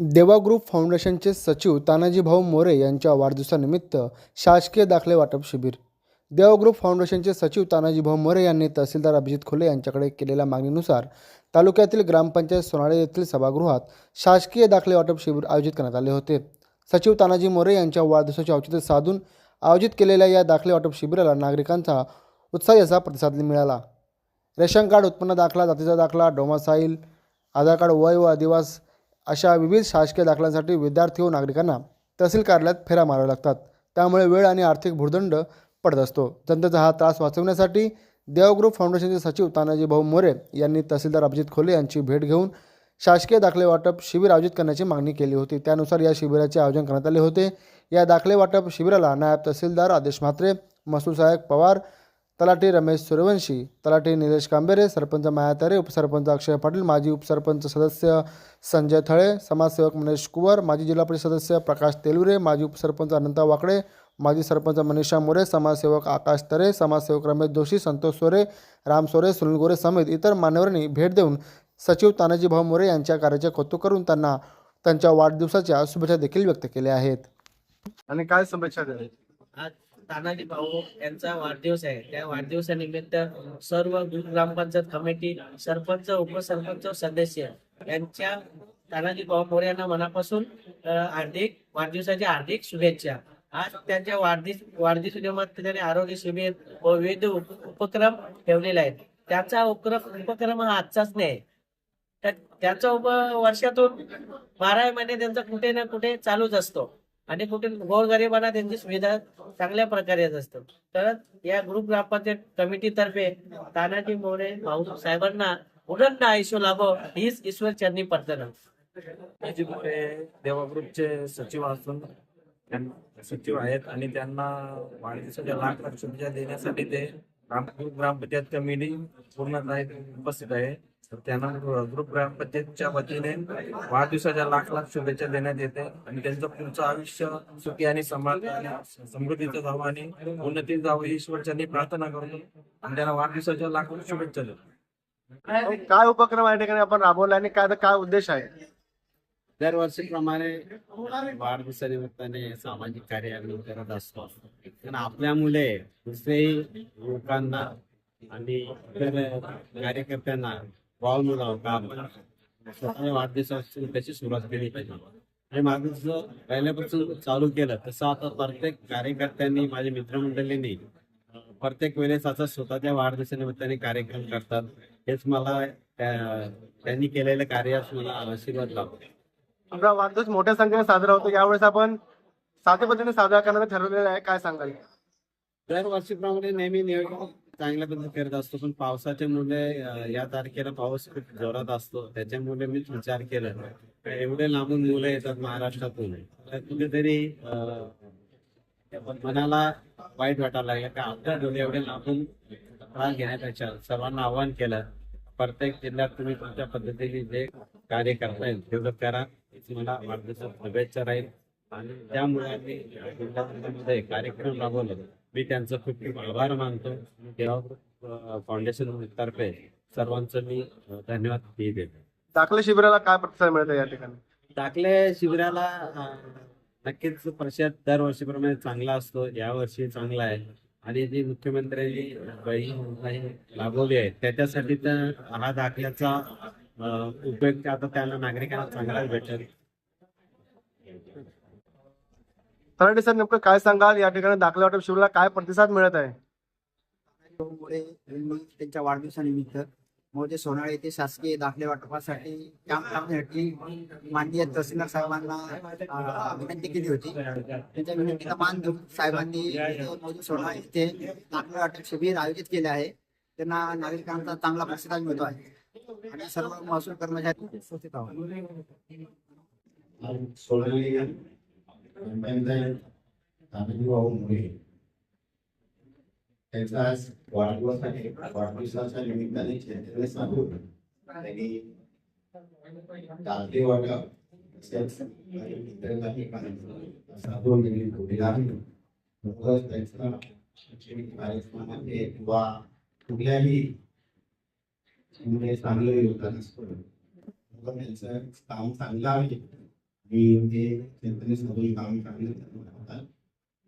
देवा ग्रुप फाउंडेशनचे सचिव तानाजी भाऊ मोरे यांच्या वाढदिवसानिमित्त शासकीय दाखले वाटप शिबिर. देवा ग्रुप फाउंडेशनचे सचिव तानाजी भाऊ मोरे यांनी तहसीलदार अभिजित खोले यांच्याकडे केलेल्या मागणीनुसार तालुक्यातील ग्रामपंचायत सोनाळे येथील सभागृहात शासकीय दाखले वाटप शिबिर आयोजित करण्यात आले होते. सचिव तानाजी मोरे यांच्या वाढदिवसाचे औचित्य साधून आयोजित केलेल्या या दाखले वाटप शिबिराला नागरिकांचा उत्साही असा प्रतिसाद मिळाला. रेशन कार्ड उत्पन्न दाखला जातीचा दाखला डोमासाईल आधार कार्ड वय व अधिवास अशा विविध शासकीय दाखल्यांसाठी विद्यार्थी व नागरिकांना तहसील कार्यालयात फेऱ्या माराव्या लागतात. त्यामुळे वेळ आणि आर्थिक भुर्दंड पडत असतो. जनतेचा हा त्रास वाचवण्यासाठी देवग्रुप फाउंडेशनचे सचिव तानाजी भाऊ मोरे यांनी तहसीलदार अभिजित खोले यांची भेट घेऊन शासकीय दाखले वाटप शिबिर आयोजित करण्याची मागणी केली होती. त्यानुसार या शिबिराचे आयोजन करण्यात आले होते. या दाखले वाटप शिबिराला नायब तहसीलदार आदेश म्हात्रे महसूल सहाय्यक पवार तलाठी रमेश सूर्यवंशी तलाठी निलेश कांबेरे सरपंच माया तारे उपसरपंच अक्षय पाटील माजी उपसरपंच सदस्य संजय थळे समाजसेवक मनीष कुवर माजी जिल्हा परिषद सदस्य प्रकाश तेलुरे माजी उपसरपंच अनंता वाकडे माजी सरपंच मनीषा मोरे समाजसेवक आकाश तरे समाजसेवक रमेश जोशी संतोष सोरे राम सोरे सुनील गोरे समेत इतर मान्यवरांनी भेट देऊन सचिव तानाजी भाऊ मोरे यांच्या कार्याचे कौतुक करून त्यांना त्यांच्या वाढदिवसाच्या शुभेच्छा देखील व्यक्त केल्या आहेत. आणि काय शुभेच्छा तानाजी भाऊ यांचा वाढदिवस आहे. त्या वाढदिवसानिमित्त सर्व ग्रामपंचायत कमिटी सरपंच उपसरपंच सदस्य यांच्या तानाजी भाऊ मोरे यांना मनापासून हार्दिक वाढदिवसाच्या हार्दिक शुभेच्छा. आज त्यांच्या वाढदिवस वाढदिवसानिमित्त त्यांनी आरोग्य शिबिर व विविध उपक्रम ठेवलेले आहेत. त्याचा उपक्रम उपक्रम हा आजचाच नाही. त्याचा उप वर्षातून बारा महिने त्यांचा कुठे ना कुठे चालूच असतो. आणि कुठे गोरगरिबांना त्यांची सुविधा चांगल्या प्रकारे येत असतात तर या ग्रुप ग्रामपंचायत कमिटीतर्फे तानाजी मोरे भाऊ साहेबांना उडंड आयुष्य लाभो हीच ईश्वर चरणी प्रार्थना. तानाजी मोरे देवा ग्रुपचे सचिव असून सचिव आहेत आणि त्यांना वाढदिवसाच्या लाख लाख शुभेच्छा देण्यासाठी ते ग्राम ग्रुप ग्रामपंचायत कमिटी पूर्ण उपस्थित आहे. तर त्यांना ग्रुप ग्रामपंचायतच्या वतीने वाढदिवसाच्या लाख लाख शुभेच्छा देण्यात येते आणि त्यांचं पुढचं आयुष्य सुखी आणि समाज आणि समृद्धीचं जावं आणि उन्नतीत जावं ईश्वरच्यांनी प्रार्थना करतो. आणि त्यांना वाढदिवसाच्या लाख लाख शुभेच्छा देतो. काय उपक्रम या ठिकाणी आपण राबवला आणि काय काय उद्देश आहे? दरवर्षीप्रमाणे वाढदिवसानिमित्ताने सामाजिक कार्य आम्ही करत असतो. पण आपल्या मुले दुसरेही लोकांना आणि इतर कार्यकर्त्यांना वाव स्वतः वाढदिवसाची त्याची सुरुवात केली पाहिजे. आणि माझं जसं पहिल्यापासून चालू केलं तसं आता प्रत्येक कार्यकर्त्यांनी माझ्या मित्रमंडळींनी प्रत्येक वेळेस आता स्वतःच्या वाढदिवसानिमित्ताने कार्यक्रम करतात. हेच मला त्या- त्यांनी केलेल्या कार्यास मला आशीर्वाद लाभतो. आपला वाढदिवस मोठ्या संख्येने साजरा होतो. यावेळेस आपण साध्या पद्धतीने साजरा करण्याचं ठरवलेलं आहे. काय सांगाल? दरवर्षीप्रमाणे नेहमी नियोजन चांगल्या पद्धतीने करत असतो पण पावसाच्या मुले या तारखेला पाऊस खूप जोरात असतो. त्याच्यामुळे मी विचार केला एवढे लांबून मुलं येतात महाराष्ट्रातून? कुठेतरी मनाला वाईट वाटायला लागलं का आपल्या एवढे लांबून त्रास घेण्यापेक्षा सर्वांना आव्हान केलं प्रत्येक जिल्ह्यात तुम्ही तुमच्या पद्धतीने जे कार्य करता येईल करा मला वाढदिवसात शुभेच्छा राहील. आणि त्या मुलांनी जिल्ह्यामध्ये कार्यक्रम राबवला. मी त्यांचं खूप खूप आभार मानतो. तेव्हा फाउंडेशन तर्फे सर्वांचं मी धन्यवाद ही देतो. दाखले शिबिराला काय प्रतिसाद मिळत या ठिकाणी? टाकले शिबिराला नक्कीच परिषद दरवर्षीप्रमाणे चांगला असतो. यावर्षी चांगला आहे. आणि जी मुख्यमंत्र्यांनी बहीण राबवली आहे त्याच्यासाठी तर हा दाखल्याचा उपयोग आता त्यांना नागरिकांना चांगलाच भेटेल. तलाठी सर नेमकं काय सांगाल? या ठिकाणी दाखले वाटप शिबिराला काय प्रतिसाद मिळत आहे? मुळे यांनी त्यांच्या वाढदिवसानिमित्त मोठे सोनाळे येथे शासकीय दाखले वाटपासाठी कॅम्प टाकण्यासाठी माननीय तहसीलदार साहेबांना विनंती केली होती. त्यांच्या विनंतीला मान देऊन साहेबांनी मोदी सोनाळे येथे दाखले वाटप शिबिर आयोजित केले आहे. त्यांना नागरिकांचा चांगला प्रतिसाद मिळतो आहे. आणि सर्व महसूल कर्मचारी उपस्थित आहोत सोडलेली पंचायत तानाजीभाऊ मुळे त्यांचा आज वाढदिवस आहे वाढदिवसाच्या निमित्ताने शेतकरी सांगून त्यांनी दाखले वाटप तसेच आणि ठेवलेला आहे त्यांचा कार्यक्रमामध्ये किंवा कुठल्याही मुळे चांगलं योगदान असतं त्यांचं काम चांगलं आहे मी ते चिंतने साधून होतात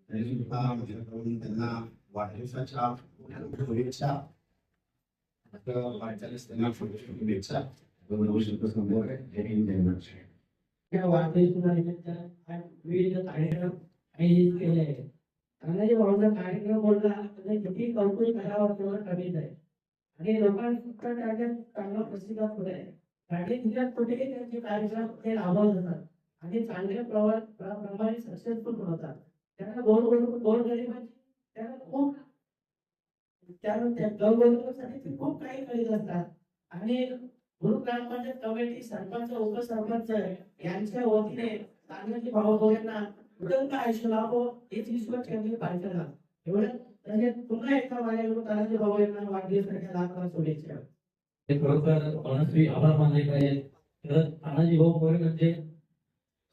सुद्धा माझ्याकडून त्यांना वाढदिवसाच्या शुभेच्छा वाटचालीस त्यांना शुभेच्छा समोर आहे जय हिंद जय महाराष्ट्र या वाढदिवसानिमित्त विविध कार्यक्रम आयोजित केले आहेत तानाजी कार्यक्रम बोलला किती कौतुक करावं तेवढं कमीच आहे आणि लोकांना त्याच्यात चांगला प्रतिसाद होत आहे काही जिल्ह्यात कुठेही त्यांचे कार्यक्रम ते राबवत होतात आणि चांगल्या प्रमाणे सक्सेसफुल होतात. त्यांना गोर गोर गोर गरिबांची त्यांना खूप त्यानंतर गौरवसाठी ते खूप काही करीत असतात. आणि गुरु ग्रामपंचायत कमिटी सरपंच उपसरपंच यांच्या वतीने तानाजी भाऊ उदंत आयुष्य लाभो हेच ईश्वर केंद्रीय पाठवला एवढं म्हणजे पुन्हा एकदा माझ्याकडून तानाजी भाऊ यांना वाढदिवसाच्या लाख लाख शुभेच्छा ते खरोखर मनस्वी आभार मानले पाहिजे तर तानाजी भाऊ मोरे म्हणजे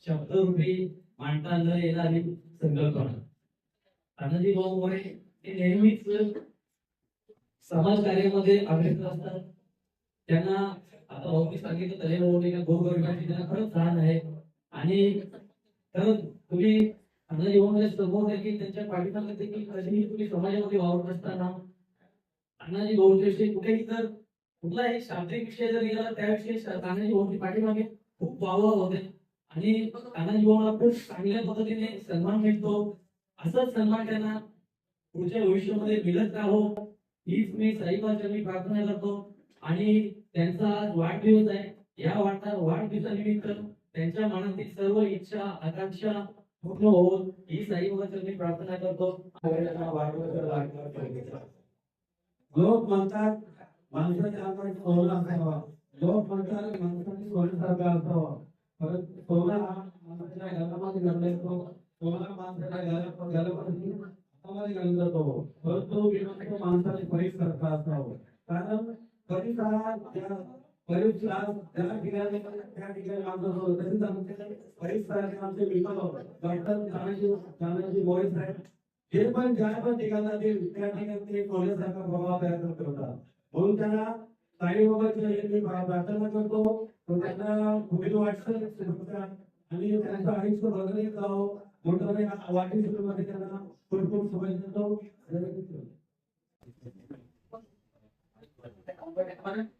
शब्दरूपी मांडता न येणारी संकल्पना तानाजी भाऊ मोरे हे नेहमीच समाज कार्यामध्ये अग्रेसर असतात. त्यांना आता भाऊनी सांगितलं तरी भाऊनी का गोरगरिबांची त्यांना खरंच जाण आहे. आणि खरंच तुम्ही तानाजी भाऊ म्हणजे समोर आहे की त्यांच्या पाठीमागे देखील कधीही तुम्ही समाजामध्ये वावरत असताना तानाजी भाऊच्याविषयी कुठेही जर कुठलाही शाब्दिक विषय जर गेला त्याविषयी तानाजी भाऊंची पाठीमागे खूप वाव होते. आणि त्यांना भाऊला खूप चांगल्या पद्धतीने सन्मान मिळतो. असंच सन्मान त्यांना पुढच्या भविष्यामध्ये मिळत राहो. हीच मी साईबाच्या मी प्रार्थना करतो. आणि त्यांचा आज वाढदिवस आहे. या वाटा वाढदिवसानिमित्त त्यांच्या मनातील सर्व इच्छा आकांक्षा पूर्ण होऊन ही साईबाबाच्या मी प्रार्थना करतो. लोक म्हणतात माणसाच्या अंगात सोनं असावा. लोक म्हणतात माणसाने सोन्यासारखा असावा. परंतु सोना हा माणसाच्या घरामध्ये घडला येतो सोना माणसाच्या घरा घरामध्ये हातामध्ये घालून जातो परंतु विनंती माणसाने परिसरखा असावं कारण परिसर हा त्या परिसर ज्या ठिकाणी त्या ठिकाणी माणसं असतो तसेच आमच्या परिसराचे आमचे मित्र डॉक्टर तानाजी तानाजी मोरे साहेब जे पण ज्या पण ठिकाणी जातील त्या ठिकाणी ते सोन्यासारखा प्रभाव तयार करत होता म्हणून त्यांना साईबाबाच्या मी प्रार्थना करतो त्यांना पुढील वाटतं आणि त्यांचं आयुष्य बदलत जावं. म्हणून वाटी सुरूमध्ये त्यांना. खूप खूप शुभेच्छा देतो.